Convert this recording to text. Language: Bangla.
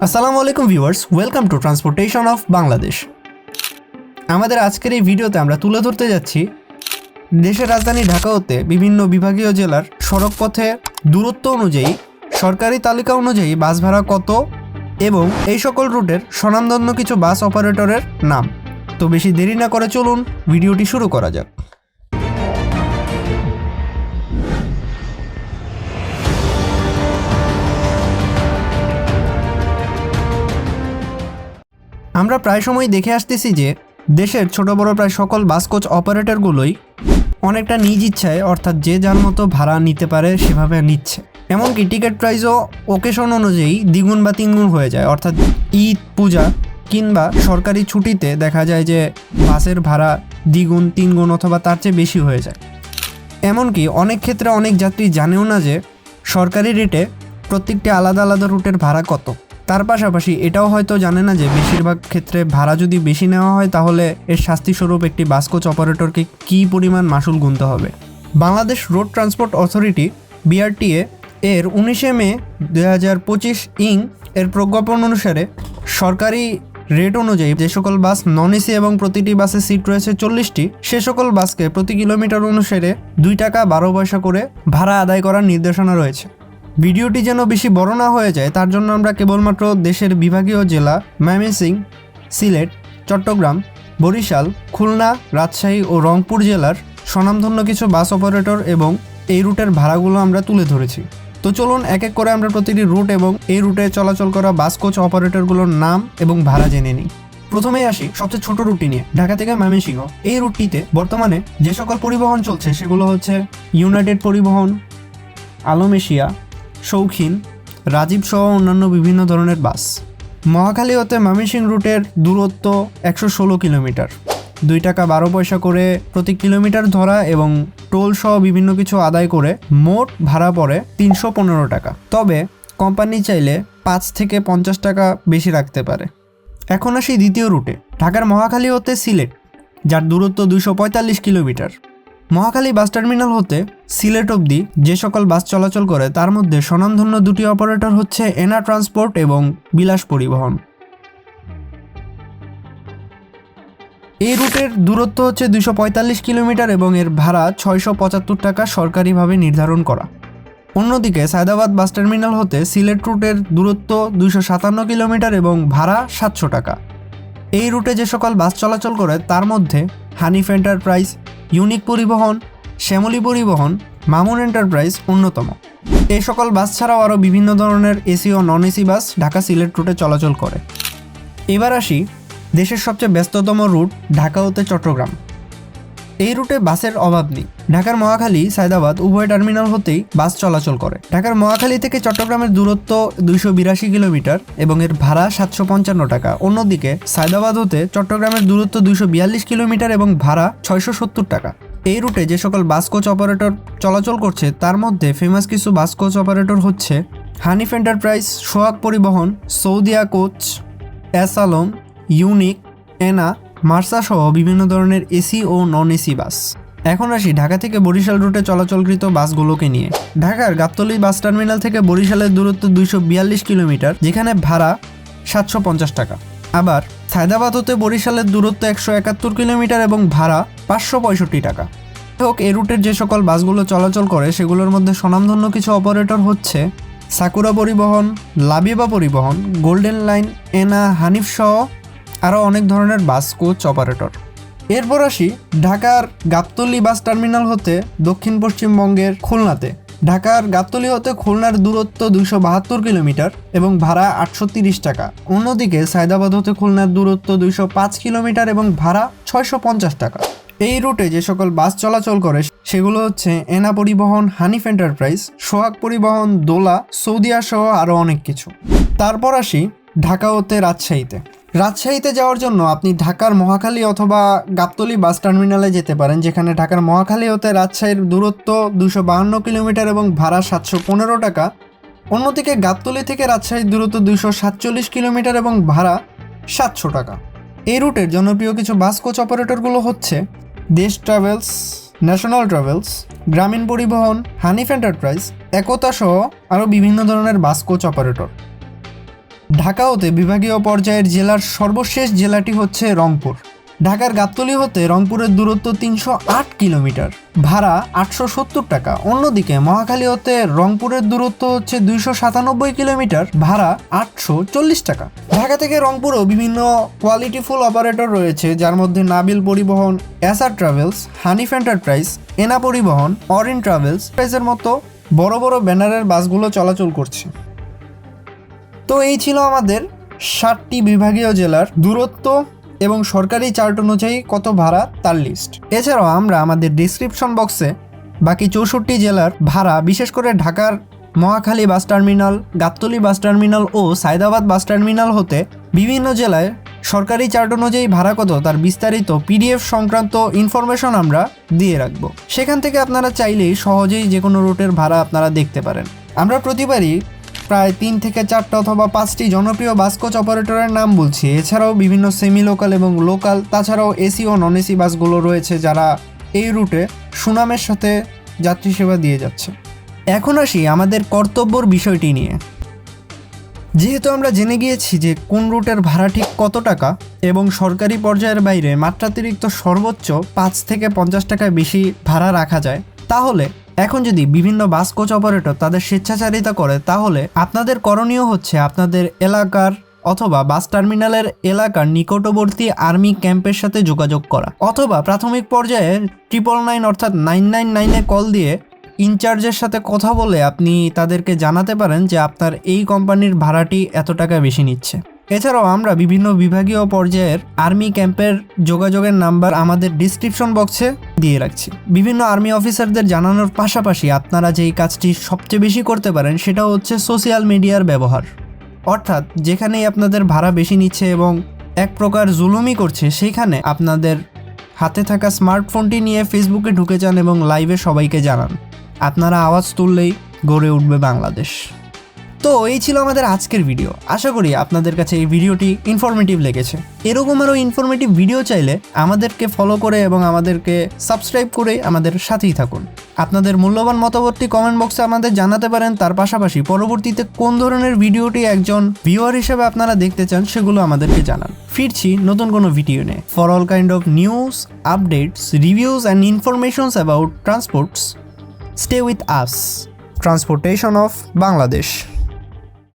আসসালামু আলাইকুম viewers, welcome to transportation of Bangladesh. আমাদের আজকের এই ভিডিওতে আমরা তুলে ধরতে যাচ্ছি দেশের রাজধানী ঢাকা হতে বিভিন্ন বিভাগীয় জেলার সড়কপথে দূরত্ব অনুযায়ী, সরকারি তালিকা অনুযায়ী বাস ভাড়া কত এবং এই সকল রুটের স্বনামধন্য কিছু বাস অপারেটরের নাম। তো বেশি দেরি না করে চলুন, ভিডিওটি শুরু করা যাক। আমরা প্রায় সময় দেখে আসতেছি যে দেশের ছোট বড় প্রায় সকল বাস কোচ অপারেটরগুলোই অনেকটা নিজ ইচ্ছায়, অর্থাৎ যে যার মতো ভাড়া নিতে পারে সেভাবে নিচ্ছে। এমনকি টিকিট প্রাইসও ওকেশন অনুযায়ী দ্বিগুণ বা তিনগুণ হয়ে যায়। অর্থাৎ ঈদ, পূজা কিংবা সরকারি ছুটিতে দেখা যায় যে বাসের ভাড়া দ্বিগুণ, তিনগুণ অথবা তার চেয়ে বেশি হয়ে যায়। এমনকি অনেক ক্ষেত্রে অনেক যাত্রী জানেও না যে সরকারি রেটে প্রত্যেকটি আলাদা আলাদা রুটের ভাড়া কত। তার পাশাপাশি এটাও হয়তো জানে না যে বেশিরভাগ ক্ষেত্রে ভাড়া যদি বেশি নেওয়া হয়, তাহলে এর শাস্তিস্বরূপ একটি বাস কোচ অপারেটরকে কী পরিমাণ মাসুল গুনতে হবে? Bangladesh road transport authority, BRTA, এর উনিশে মে দু হাজার পঁচিশ ইং এর প্রজ্ঞাপন অনুসারে সরকারি রেট অনুযায়ী যে সকল বাস নন এসি এবং প্রতিটি বাসে সিট রয়েছে চল্লিশটি, সে সকল বাসকে প্রতি কিলোমিটার অনুসারে দুই টাকা বারো পয়সা করে ভাড়া আদায় করার নির্দেশনা রয়েছে। ভিডিওটি যেন বেশি বড় না হয়ে যায়, তার জন্য আমরা কেবলমাত্র দেশের বিভাগীয় জেলা ময়মনসিং, সিলেট, চট্টগ্রাম, বরিশাল, খুলনা, রাজশাহী ও রংপুর জেলার স্বনামধন্য কিছু বাস অপারেটর এবং এই রুটের ভাড়াগুলো আমরা তুলে ধরেছি। তো চলুন এক এক করে আমরা প্রতিটি রুট এবং এই রুটে চলাচল করা বাস কোচ অপারেটরগুলোর নাম এবং ভাড়া জেনে নিই। প্রথমেই আসি সবচেয়ে ছোট রুটটি নিয়ে, ঢাকা থেকে ময়মনসিংহ। এই রুটটিতে বর্তমানে যে সকল পরিবহন চলছে, সেগুলো হচ্ছে ইউনাইটেড পরিবহন আলম এশিয়া শৌখিন, রাজীব সহ অন্যান্য বিভিন্ন ধরনের বাস। মহাখালী হতে ময়মনসিং রুটের দূরত্ব একশো ষোলো কিলোমিটার। দুই টাকা বারো পয়সা করে প্রতি কিলোমিটার ধরা এবং টোল সহ বিভিন্ন কিছু আদায় করে মোট ভাড়া পড়ে তিনশো পনেরো টাকা। তবে কোম্পানি চাইলে পাঁচ থেকে পঞ্চাশ টাকা বেশি রাখতে পারে। এখন আসি দ্বিতীয় রুটে। ঢাকার মহাখালী হতে সিলেট, যার দূরত্ব দুশো পঁয়তাল্লিশ কিলোমিটার। মহাখালী বাস টার্মিনাল হতে সিলেট অবধি যে সকল বাস চলাচল করে, তার মধ্যে স্বনামধন্য দুটি অপারেটর হচ্ছে এনা ট্রান্সপোর্ট এবং বিলাস পরিবহন। এই রুটের দূরত্ব হচ্ছে দুশো কিলোমিটার এবং এর ভাড়া ছয়শো পঁচাত্তর টাকা সরকারিভাবে নির্ধারণ করা। অন্যদিকে সায়দাবাদ বাস টার্মিনাল হতে সিলেট রুটের দূরত্ব দুশো সাতান্ন কিলোমিটার এবং ভাড়া সাতশো টাকা। এই রুটে যে সকল বাস চলাচল করে, তার মধ্যে হানিফ এন্টারপ্রাইজ, ইউনিক পরিবহন, শ্যামলী পরিবহন, মামুন এন্টারপ্রাইজ অন্যতম। এই সকল বাস ছাড়াও আরও বিভিন্ন ধরনের এসি ও non AC bus Dhaka Sylhet রুটে চলাচল করে। এবার আসি দেশের সবচেয়ে ব্যস্ততম রুট ঢাকা হতে চট্টগ্রাম। এই রুটে বাসের অভাব নেই। ঢাকার মহাখালী, সায়দাবাদ উভয় টার্মিনাল হতেই বাস চলাচল করে। ঢাকার মহাখালী থেকে চট্টগ্রামের দূরত্ব দুইশো বিরাশি কিলোমিটার এবং এর ভাড়া সাতশো পঞ্চান্ন টাকা। অন্যদিকে সায়দাবাদ হতে চট্টগ্রামের দূরত্ব দুইশো বিয়াল্লিশ কিলোমিটার এবং ভাড়া ছয়শো সত্তর টাকা। এই রুটে যে সকল বাস কোচ অপারেটর চলাচল করছে, তার মধ্যে ফেমাস কিছু বাস কোচ অপারেটর হচ্ছে Hanif enterprise, Sohag Paribahan, Saudia coach, S Alam, unique, Ena Marsa সহ বিভিন্ন ধরনের এসি ও নন এসি বাস। এখন আসি ঢাকা থেকে বরিশাল রুটে চলাচলকৃত বাসগুলোকে নিয়ে। ঢাকার গাবতলী বাস টার্মিনাল থেকে বরিশালের দূরত্ব দুইশো বিয়াল্লিশ কিলোমিটার, যেখানে ভাড়া সাতশো পঞ্চাশ টাকা। আবার সায়দাবাদ হতে বরিশালের দূরত্ব একশো একাত্তর কিলোমিটার এবং ভাড়া পাঁচশো পঁয়ষট্টি টাকা। হোক এই রুটের যে সকল বাসগুলো চলাচল করে, সেগুলোর মধ্যে স্বনামধন্য কিছু অপারেটর হচ্ছে সাকুরা পরিবহন, লাবিবা পরিবহন, গোল্ডেন লাইন, এনা, হানিফ সহ আরও অনেক ধরনের বাস কোচ অপারেটর এরপর আসি ঢাকার গাবতলী বাস টার্মিনাল হতে দক্ষিণ পশ্চিমবঙ্গের খুলনাতে। ঢাকার গাবতলী হতে খুলনার দূরত্ব দুইশো বাহাত্তর কিলোমিটার এবং ভাড়া আটশো তিরিশ টাকা। অন্যদিকে সায়দাবাদ হতে খুলনার দূরত্ব দুইশো পাঁচ কিলোমিটার এবং ভাড়া ছয়শো পঞ্চাশ টাকা। এই রুটে যে সকল বাস চলাচল করে, সেগুলো হচ্ছে এনা পরিবহন, হানিফ এন্টারপ্রাইজ, সোহাগ পরিবহন, দোলা, সৌদিয়া সহ আরও অনেক কিছু। তারপর আসি ঢাকা হতে রাজশাহীতে। রাজশাহীতে যাওয়ার জন্য আপনি ঢাকার মহাখালী অথবা গাবতলী বাস টার্মিনালে যেতে পারেন, যেখানে ঢাকার মহাখালী হতে রাজশাহীর দূরত্ব দুশো বাহান্ন কিলোমিটার এবং ভাড়া সাতশো পনেরো টাকা। অন্যদিকে গাবতলী থেকে রাজশাহীর দূরত্ব দুশো সাতচল্লিশ কিলোমিটার এবং ভাড়া সাতশো টাকা। এই রুটের জনপ্রিয় কিছু বাস কোচ অপারেটরগুলো হচ্ছে দেশ ট্রাভেলস, ন্যাশনাল ট্রাভেলস, গ্রামীণ পরিবহন, হানিফ এন্টারপ্রাইজ, একতা সহ আরও বিভিন্ন ধরনের বাস কোচ অপারেটর। ঢাকা হতে বিভাগীয় পর্যায়ের জেলার সর্বশেষ জেলাটি হচ্ছে রংপুর। ঢাকার গাবতলী হতে রংপুরের দূরত্ব তিনশো আট কিলোমিটার। ভাড়া আটশো সত্তর টাকা। অন্যদিকে মহাখালী হতে রংপুরের দূরত্ব হচ্ছে দুইশো সাতানব্বই কিলোমিটার। ভাড়া আটশো চল্লিশ টাকা। ঢাকা থেকে রংপুরও বিভিন্ন কোয়ালিটিফুল অপারেটর রয়েছে, যার মধ্যে Nabil Paribahan Acer travels Hanif enterprise Ena Paribahan, Orin travels প্রাইজের মতো বড় বড় ব্যানারের বাসগুলো চলাচল করছে। তো এই ছিল আমাদের ষাটটি বিভাগীয় জেলার দূরত্ব এবং সরকারি চার্ট অনুযায়ী কত ভাড়া তার লিস্ট এছাড়াও আমরা আমাদের ডিসক্রিপশন বক্সে বাকি চৌষট্টি জেলার ভাড়া, বিশেষ করে ঢাকার Mohakhali bus terminal Gabtoli bus terminal ও সায়দাবাদ বাস টার্মিনাল হতে বিভিন্ন জেলায় সরকারি চার্ট অনুযায়ী ভাড়া কত তার বিস্তারিত পিডিএফ সংক্রান্ত ইনফরমেশন আমরা দিয়ে রাখব। সেখান থেকে আপনারা চাইলেই সহজেই যে কোনো রুটের ভাড়া আপনারা দেখতে পারেন। আমরা প্রতিবারই প্রায় তিন থেকে চারটা অথবা পাঁচটি জনপ্রিয় বাস কোচ অপারেটরের নাম বলছি। এছাড়াও বিভিন্ন সেমি লোকাল এবং লোকাল তাছাড়াও এসি ও নন এসি বাসগুলো রয়েছে যারা এই রুটে সুনামের সাথে যাত্রী সেবা দিয়ে যাচ্ছে। এখন আসি আমাদের কর্তব্যর বিষয়টি নিয়ে। যেহেতু আমরা জেনে গিয়েছি যে কোন রুটের ভাড়া ঠিক কত টাকা এবং সরকারি পর্যায়ের বাইরে মাত্রাতিরিক্ত সর্বোচ্চ পাঁচ থেকে পঞ্চাশ টাকা বেশি ভাড়া রাখা যায়, তাহলে এখন যদি বিভিন্ন বাস কোচ অপারেটর তাদের স্বেচ্ছাচারিতা করে, তাহলে আপনাদের করণীয় হচ্ছে আপনাদের এলাকার অথবা বাস টার্মিনালের এলাকার নিকটবর্তী আর্মি ক্যাম্পের সাথে যোগাযোগ করা অথবা প্রাথমিক পর্যায়ে ট্রিপল নাইন অর্থাৎ নাইন নাইন নাইনে কল দিয়ে ইনচার্জের সাথে কথা বলে আপনি তাদেরকে জানাতে পারেন যে আপনার এই কোম্পানির ভাড়াটি এত টাকা বেশি নিচ্ছে। এছাড়াও আমরা বিভিন্ন বিভাগীয় পর্যায়ের আর্মি ক্যাম্পের যোগাযোগের নাম্বার আমাদের ডিসক্রিপশন বক্সে দিয়ে রাখছি। বিভিন্ন আর্মি অফিসারদের জানানোর পাশাপাশি আপনারা যেই কাজটি সবচেয়ে বেশি করতে পারেন সেটা হচ্ছে সোশ্যাল মিডিয়ার ব্যবহার। অর্থাৎ যেখানেই আপনাদের ভাড়া বেশি নিচ্ছে এবং এক প্রকার জুলুমি করছে, সেইখানে আপনাদের হাতে থাকা স্মার্টফোনটি নিয়ে ফেসবুকে ঢুকে যান এবং লাইভে সবাইকে জানান। আপনারা আওয়াজ তুললেই গড়ে উঠবে বাংলাদেশ। তো এই ছিল আমাদের আজকের ভিডিও আশা করি আপনাদের কাছে এই ভিডিওটি ইনফরমেটিভ লেগেছে। এরকম আরও ইনফরমেটিভ ভিডিও চাইলে আমাদেরকে ফলো করে এবং আমাদেরকে সাবস্ক্রাইব করে আমাদের সাথেই থাকুন। আপনাদের মূল্যবান মতামতটি কমেন্ট বক্সে আমাদের জানাতে পারেন। তার পাশাপাশি পরবর্তীতে কোন ধরনের ভিডিওটি একজন ভিউয়ার হিসেবে আপনারা দেখতে চান সেগুলো আমাদেরকে জানান। ফিরছি নতুন কোনো ভিডিও নিয়ে। For all kind of news updates reviews and informations about transports stay with us transportation of Bangladesh